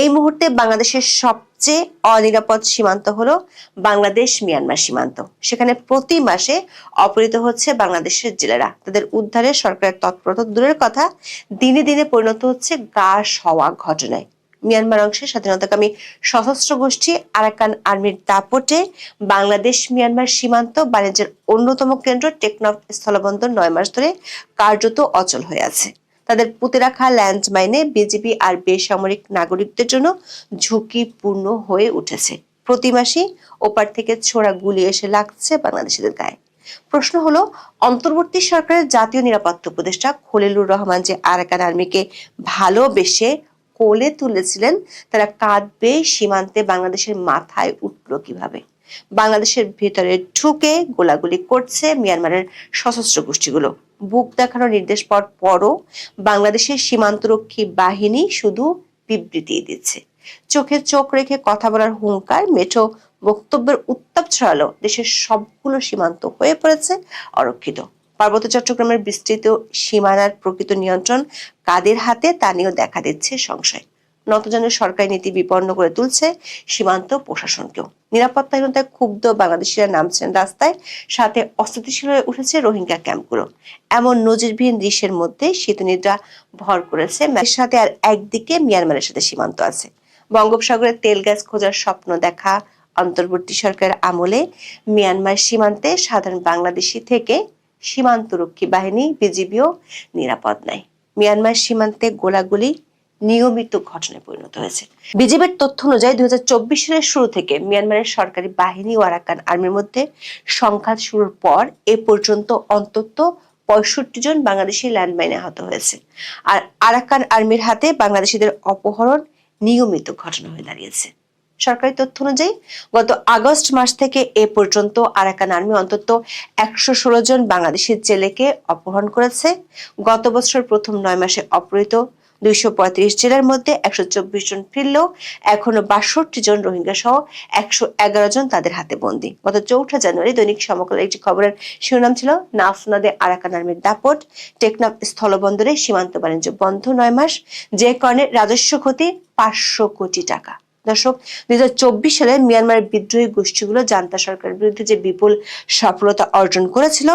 এই মুহূর্তে বাংলাদেশের সবচেয়ে অনিরাপদ সীমান্ত হলো বাংলাদেশ মিয়ানমার সীমান্ত। সেখানে প্রতি মাসে অপহৃত হচ্ছে বাংলাদেশের জেলেরা। তাদের উদ্ধারে সরকারের তৎপরতা দূরের কথা, দিনে দিনে পরিণত হচ্ছে গাছ হওয়া ঘটনায়। মিয়ানমার অংশে স্বাধীনতাকামী সশস্ত্র গোষ্ঠী আরাকান আর্মির দাপটে বাংলাদেশ মিয়ানমার সীমান্ত বাণিজ্যের অন্যতম কেন্দ্র টেকনফ স্থলবন্দর নয় মাস ধরে কার্যত অচল হয়ে আছে। তাদের পুঁতে রাখা ল্যান্ডমাইনে বিজেপি আর বেসামরিক নাগরিকদের জন্য ঝুঁকিপূর্ণ হয়ে উঠেছে। প্রতি মাসেই ওপার থেকে ছোড়া গুলি এসে লাগছে বাংলাদেশিদের গায়ে। প্রশ্ন হলো, অন্তর্বর্তী সরকারের জাতীয় নিরাপত্তা উপদেষ্টা খলিলুর রহমান যে আরাকান আর্মিকে ভালোবেসে কোলে তুলেছিলেন, তারা কাঁদবে সীমান্তে বাংলাদেশের মাথায় উঠল কীভাবে? বাংলাদেশের ভেতরে ঢুকে গোলাগুলি করছে মিয়ানমারের সশস্ত্র গোষ্ঠীগুলো। বুক দেখানোর নির্দেশ পাওয়ার পরও বাংলাদেশের সীমান্তরক্ষী বাহিনী শুধু বিবৃতি দিচ্ছে। চোখে চোখ রেখে কথা বলার হুঙ্কার, মেঠো বক্তব্যের উত্তাপ ছড়ালো দেশের সবগুলো সীমান্ত হয়ে পড়েছে অরক্ষিত। পার্বত্য চট্টগ্রামের বিস্তৃত সীমানার প্রকৃত নিয়ন্ত্রণ কাদের হাতে তা নিয়েও দেখা দিচ্ছে সংশয়। নতজনের সরকারি নীতি বিপন্ন করে তুলছে সীমান্ত প্রশাসনকেও। নিরাপত্তাহীনতায় ক্ষুব্ধ বাংলাদেশিরা নামছেন রাস্তায়, সাথে অস্থিতিশীল হয়ে উঠেছে রোহিঙ্গা ক্যাম্পগুলো। এমন নজিরবিহীন দৃশ্যের মধ্যে শীতনিদ্রা ভর করেছে সাথে আর একদিকে মিয়ানমারের সাথে সীমান্ত আছে। বঙ্গোপসাগরে তেল গ্যাস খোঁজার স্বপ্ন দেখা অন্তর্বর্তী সরকার আমলে মিয়ানমার সীমান্তে সাধারণ বাংলাদেশি থেকে সীমান্তরক্ষী বাহিনী, বিজিবিও নিরাপদ নাই। মিয়ানমার সীমান্তে গোলাগুলি নিয়মিত ঘটনায় পরিণত হয়েছে। বিজিবির তথ্য অনুযায়ী দুই সালের শুরু থেকে মিয়ানমারের সরকারি বাহিনী ও আরাকান আর্মির মধ্যে সংঘাত শুরুর পর এ পর্যন্ত অন্তত পঁয়ষট্টি জন বাংলাদেশি ল্যান্ডমাইনে আহত হয়েছে। আর আরাকান আর্মির হাতে বাংলাদেশিদের অপহরণ নিয়মিত ঘটনা হয়ে দাঁড়িয়েছে। সরকারি তথ্য অনুযায়ী গত আগস্ট মাস থেকে এ পর্যন্ত আরাকান আর্মি অন্তত একশো ষোলো জন বাংলাদেশি জেলেকে অপহরণ করেছে। গত বছর প্রথম নয় মাসে অপহৃত দুইশো পঁয়ত্রিশ জেলার মধ্যে একশো চব্বিশ জন ফিরলেও এখনও বাষট্টি জন রোহিঙ্গা সহ একশো এগারো জন তাদের হাতে বন্দী। গত চৌঠা জানুয়ারি দৈনিক সমকালের একটি খবরের শিরোনাম ছিল, নাফ নদে আরাকান আর্মির দাপট। টেকনাফ স্থলবন্দরে সীমান্ত বাণিজ্য বন্ধ নয় মাস। যে কারণে রাজস্ব ক্ষতি পাঁচশো কোটি টাকা। দর্শক, দুই হাজার চব্বিশ সালে মিয়ানমারের বিদ্রোহী গোষ্ঠীগুলো জান্তা সরকারের বিরুদ্ধে যে বিপুল সফলতা অর্জন করেছিল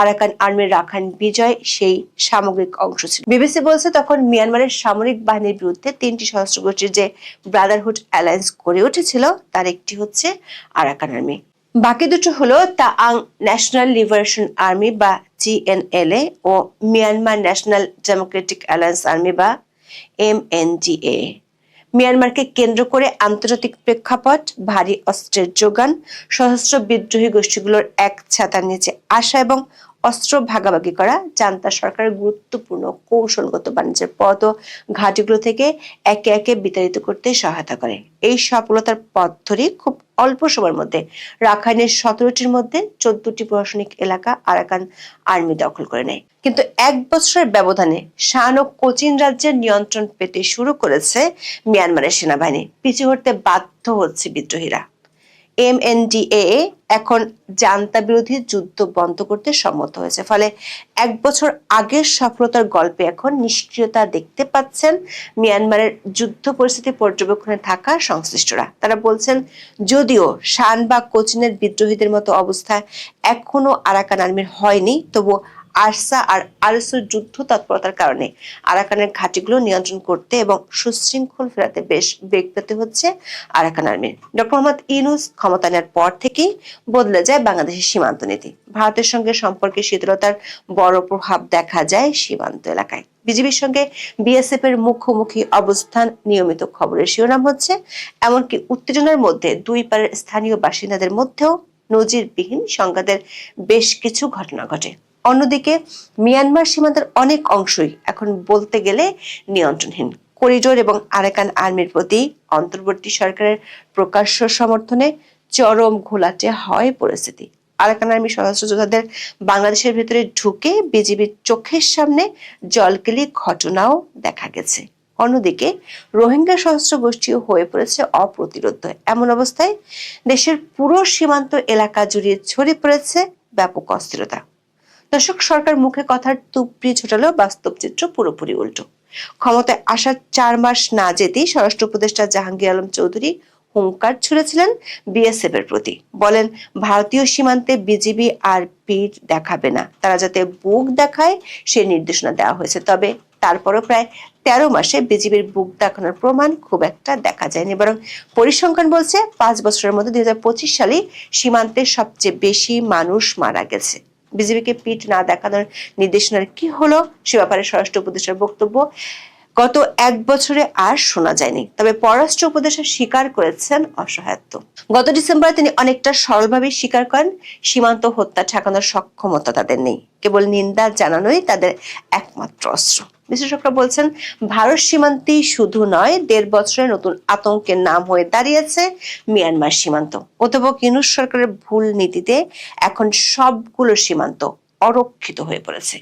আরাকান আর্মির রাখান বিজয় সেই সামগ্রিক অংশ ছিল। বিবিসি বলছে তখন মিয়ানমারের সামরিক বাহিনীর বিরুদ্ধে তিনটি সশস্ত্র গোষ্ঠীর যে ব্রাদারহুড অ্যালায়েন্স গড়ে উঠেছিল, তার একটি হচ্ছে আরাকান আর্মি। বাকি দুটো হলো তাআং ন্যাশনাল লিবারেশন আর্মি বা জিএনএলএ ও Myanmar National Democratic Alliance Army বা এম এমএনডিএ মিয়ানমারকে কেন্দ্র করে আন্তর্জাতিক প্রেক্ষাপট, ভারী অস্ত্রের যোগান, সশস্ত্র বিদ্রোহী গোষ্ঠীগুলোর এক ছাতার নিচে আসা এবং অস্ত্র ভাগাভাগি করা জান্তা সরকারের গুরুত্বপূর্ণ কৌশলগত বাণিজ্যের পথ ও ঘাটিগুলো থেকে একে একে বিতাড়িত করতে সহায়তা করে। এই সফলতার পথ ধরে খুব অল্প সময়ের মধ্যে রাখাইনের সতেরোটির মধ্যে চোদ্দটি প্রশাসনিক এলাকা আরাকান আর্মি দখল করে নেয়। কিন্তু এক বছরের ব্যবধানে শান ও কোচিন রাজ্যের নিয়ন্ত্রণ পেতে শুরু করেছে মিয়ানমারের সেনাবাহিনী। পিছু হটতে বাধ্য হচ্ছে বিদ্রোহীরা। এমএনডিএ এখন জান্তা বিরোধী যুদ্ধ বন্ধ করতে সম্মত হয়েছে। ফলে এক বছর আগের সফলতার গল্পে এখন নিষ্ক্রিয়তা দেখতে পাচ্ছেন মিয়ানমারের যুদ্ধ পরিস্থিতি পর্যবেক্ষণে থাকা সংশ্লিষ্টরা। তারা বলছেন, যদিও শান বা কোচিনের বিদ্রোহীদের মতো অবস্থা এখনও আরাকান আর্মির হয়নি তবু আরসা আর আরসুর যুদ্ধ তৎপরতার কারণে আরাকানের ঘাটিগুলো নিয়ন্ত্রণ করতে এবং সুশৃঙ্খল ফেরাতে বেশ বেগ পেতে হচ্ছে আরাকান আর্মির। ডক্টর মোহাম্মদ ইনুস ক্ষমতা নেওয়ার পর থেকেই বদলে যায় বাংলাদেশের সীমান্ত নীতি। ভারতের সঙ্গে সম্পর্কে শীতলতার বড় প্রভাব দেখা যায় সীমান্ত এলাকায়। বিজিবির সঙ্গে বিএসএফ এর মুখোমুখি অবস্থান নিয়মিত খবরের শিরোনাম হচ্ছে, এমনকি উত্তেজনার মধ্যে দুই পারের স্থানীয় বাসিন্দাদের মধ্যেও নজিরবিহীন সংঘাতের বেশ কিছু ঘটনা ঘটে। অন্যদিকে মিয়ানমার সীমান্তের অনেক অংশই এখন বলতে গেলে নিয়ন্ত্রণহীন। করিডোর এবং আরাকান আর্মির প্রতি অন্তর্বর্তী সরকারের প্রকাশ্য সমর্থনে চরম ঘোলাটে হয় পরিস্থিতি। আরাকান আর্মি সশস্ত্র যোদ্ধাদের বাংলাদেশের ভেতরে ঢুকে বিজিবির চোখের সামনে জলকেলি ঘটনাও দেখা গেছে। অন্যদিকে রোহিঙ্গা সশস্ত্র গোষ্ঠীও হয়ে পড়েছে অপ্রতিরোধ। এমন অবস্থায় দেশের পুরো সীমান্ত এলাকা জুড়ে ছড়িয়ে পড়েছে ব্যাপক অস্থিরতা। দর্শক, সরকার মুখে কথার তুপড়ি ছোটালেও বাস্তব চিত্র পুরোপুরি উল্টো। ক্ষমতায় আসার চার মাস না যেতেই স্বরাষ্ট্র উপদেষ্টা জাহাঙ্গীর আলম চৌধুরী হুঙ্কার ছুড়েছিলেন বিএসএফ এর প্রতি। বলেন, ভারতীয় সীমান্তে বিজিবি আর পিঠ দেখাবে না। তারা যাতে বুক দেখায়, সে নির্দেশনা দেওয়া হয়েছে। তবে তারপরও প্রায় তেরো মাসে বিজিবির বুক দেখানোর প্রমাণ খুব একটা দেখা যায়নি। বরং পরিসংখ্যান বলছে, পাঁচ বছরের মধ্যে দুই হাজার পঁচিশ সালে সীমান্তে সবচেয়ে বেশি মানুষ মারা গেছে। বিজিবিকে পিঠ না দেখানোর নির্দেশনার কি হলো সে ব্যাপারে স্বরাষ্ট্র উপদেষ্টার বক্তব্য। গত এক বছরে আর শোনা যায়নি। তবে পররাষ্ট্র উপদেষ্টা স্বীকার করেছেন অসহায়ত্ব গত ডিসেম্বরে তিনি অনেকটা সরলভাবে স্বীকার করেন, সীমান্ত হত্যা ঠেকানোর সক্ষমতা তাদের নেই। কেবল নিন্দা জানানোই তাদের একমাত্র অস্ত্র। বিশেষজ্ঞরা বলছেন, ভারত সীমান্তেই শুধু নয়, দেড় বছরে নতুন আতঙ্কের নাম হয়ে দাঁড়িয়েছে মিয়ানমার সীমান্ত। অথবা কিনুস সরকারের ভুল নীতিতে এখন সবগুলো সীমান্ত অরক্ষিত হয়ে পড়েছে।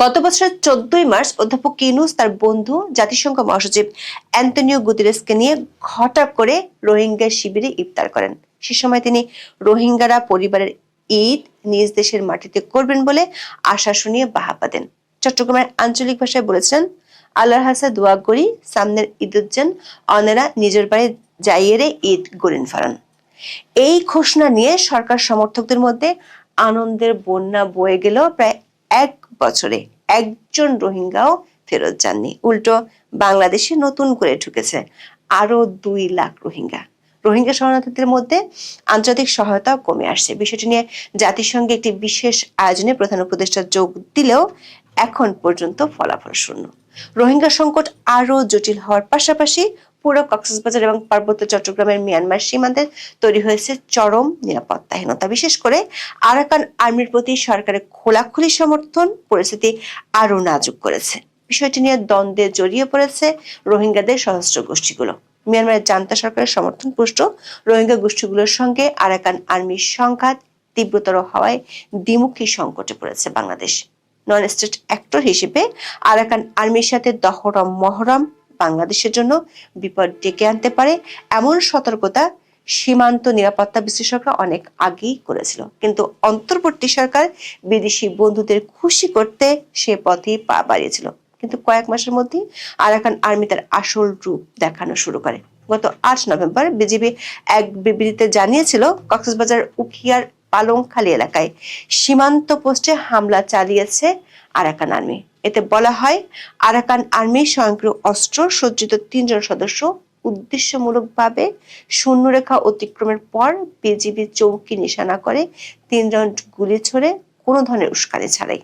গত বছরের চোদ্দই মার্চ অধ্যাপক কিনুস তার বন্ধু, জাতিসংঘ মহাসচিব অ্যান্টনিও গুতিরেসকে নিয়ে হঠাৎ করে রোহিঙ্গা শিবিরে ইফতার করেন। সে সময় তিনি রোহিঙ্গারা পরিবারের ঈদ নিজ দেশের মাটিতে করবেন বলে আশা শুনিয়ে বাহাপা দেন। চট্টগ্রামের আঞ্চলিক ভাষায় বলেছিলেন, আল্লাহর হাসা দোয়া করি, সামনের ঈদুজ্জান অনেরা নিজের বাড়ি যাইয়েরে ঈদ গরিন ফারান। এই ঘোষণা নিয়ে সরকার সমর্থকদের মধ্যে আনন্দের বন্যা বয়ে গেল প্রায় এক বছরে একজন রোহিঙ্গাও ফেরত যাননি। উল্টো বাংলাদেশে নতুন করে ঢুকেছে আরও দুই লাখ রোহিঙ্গা। রোহিঙ্গা শরণার্থীদের মধ্যে আন্তর্জাতিক সহায়তাও কমে আসছে। বিষয়টি নিয়ে জাতিসংঘে একটি বিশেষ আয়োজনে প্রধান উপদেষ্টা যোগ দিলেও এখন পর্যন্ত ফলাফল শূন্য। রোহিঙ্গা সংকট আরও জটিল হওয়ার পাশাপাশি পুরো কক্সবাজার এবং পার্বত্য চট্টগ্রামের মিয়ানমার সীমান্তে তৈরি হয়েছে চরম নিরাপত্তাহীনতা বিশেষ করে আরাকান আর্মির প্রতি সরকারের খোলাখুলি সমর্থন, পরিস্থিতি আরও নাজুক করেছে। বিষয়টি নিয়ে দ্বন্দ্বে জড়িয়ে পড়েছে রোহিঙ্গাদের সশস্ত্র গোষ্ঠীগুলো। মিয়ানমারের জান্তা সরকারের সমর্থন পুষ্ট রোহিঙ্গা গোষ্ঠীগুলোর সঙ্গে আরাকান আর্মির সংঘাত তীব্রতর হওয়ায় দ্বিমুখী সংকটে পড়েছে বাংলাদেশ। নন স্টেট অ্যাক্টর হিসেবে আরাকান আর্মির সাথে দহরম মহরম বাংলাদেশের জন্য বিপদ ডেকে আনতে পারে, এমন সতর্কতা সীমান্ত নিরাপত্তা বিশ্লেষকরা অনেক আগেই করেছিল। কিন্তু অন্তর্বর্তী সরকার বিদেশি বন্ধুদের খুশি করতে সে পথেই পা বাড়িয়েছিল। কিন্তু কয়েক মাসের মধ্যেই আরাকান আর্মি তার আসল রূপ দেখানো শুরু করে। গত আট নভেম্বর বিজিবি এক বিবৃতিতে জানিয়েছিল, কক্সবাজার উখিয়ার পালংখালী এলাকায় সীমান্ত পোস্টে হামলা চালিয়েছে আরাকান আর্মি। এতে বলা হয়, আরাকান আর্মি স্বয়ংক্রিয় অস্ত্র সজ্জিত তিনজন সদস্য উদ্দেশ্যমূলকভাবে শূন্যরেখা অতিক্রমের পর বিজিবি চৌকি নিশানা করে তিনজন গুলি ছড়ে কোনো ধরনের উস্কানি ছাড়াই।